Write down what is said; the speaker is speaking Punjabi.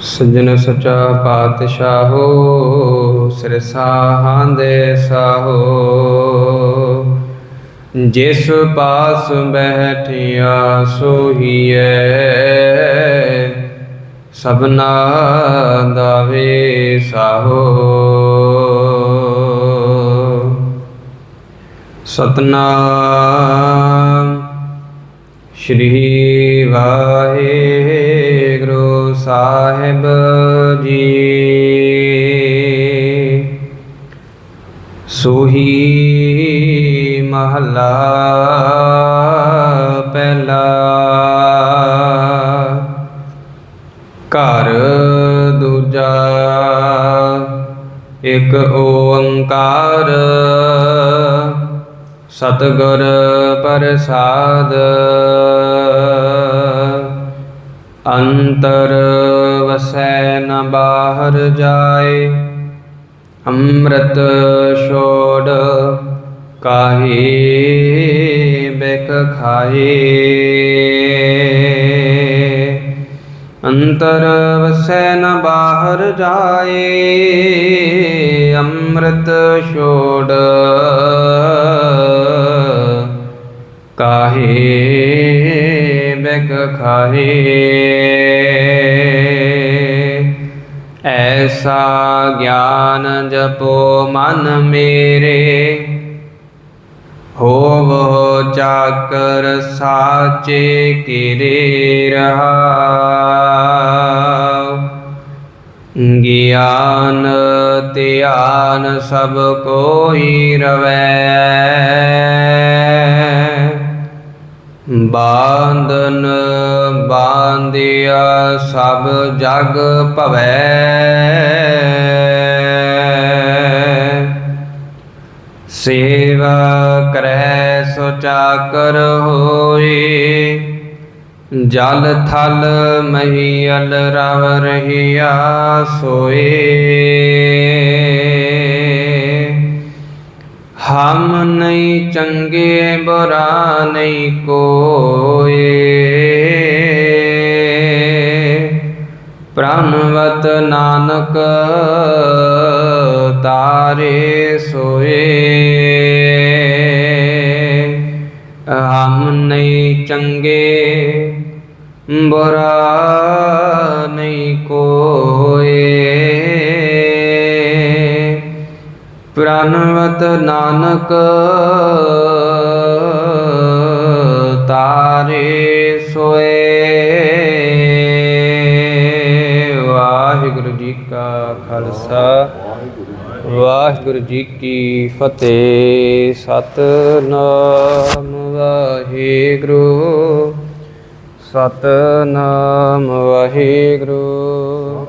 ਸੱਜਣ ਸਚਾ ਪਾਤਸ਼ਾਹੋ ਸਿਰਸਾਹਾਂ ਦੇ ਸਾਹੋ। ਜਿਸ ਪਾਸ ਬੈਠਿਆ ਸੋਹੀਐ, ਸਭਨਾ ਦਾ ਵੇ ਸਾਹੋ। ਸਤਨਾਮ ਸ਼੍ਰੀ ਵਾਹਿਗੁਰੂ। ਸਾਹਿਬ ਜੀ। ਸੋਹੀ ਮਹਲਾ ਪਹਿਲਾ। ਘਰ ਦੂਜਾ। ਇੱਕ ਓੰਕਾਰ। ਸਤਿਗੁਰ ਪ੍ਰਸਾਦ। ਅੰਤਰ ਵਸੈ ਨ ਬਾਹਰ ਜਾਏ, ਅੰਮ੍ਰਿਤ ਛੋੜ ਕਾਹੀ ਬਿਕ ਖਾਏ। ਅੰਤਰ ਵਸੈ ਨ ਬਾਹਰ ਜਾਏ, ਅੰਮ੍ਰਿਤ ਛੋੜ ਕਾਹੇ ਬਿਕ ਖਾਏ ਐਸਾ ਗਿਆਨ ਜਪੋ ਮਨ ਮੇਰੇ। ਹੋਵੋ ਚਾਕਰ ਸਾਚੇ ਕਿਰੇ ਰਹਾ ਗਿਆਨ, ਧਿਆਨ ਸਭ ਕੋਈ ਰਵੈ। ਬਾਂਧਨ ਬਾਂਦਿਆ ਸਭ ਜਗ ਭਵੈ। ਸੇਵਾ ਕਰੈ ਸੋ ਚਾਕਰ ਹੋਏ। ਜਲ ਥਲ ਮਹੀਲ ਰਵ ਰਹੀਆ ਸੋਏ। ਚੰਗੇ ਬੁਰਾ ਨਹੀਂ ਕੋਏ। ਪ੍ਰਣਵਤ ਨਾਨਕ ਤਾਰੇ ਸੋਏ। ਹਮ ਨਹੀਂ ਚੰਗੇ ਬੁਰਾ ਪ੍ਰਣਵਤ ਨਾਨਕ, ਤਾਰੇ ਸੋਏ। ਵਾਹਿਗੁਰੂ ਜੀ ਕਾ ਖਾਲਸਾ, ਵਾਹਿਗੁਰੂ ਜੀ ਕੀ ਫਤਿਹ। ਸਤਨਾਮ ਵਾਹਿਗੁਰੂ ਸਤਨਾਮ ਵਾਹਿਗੁਰੂ।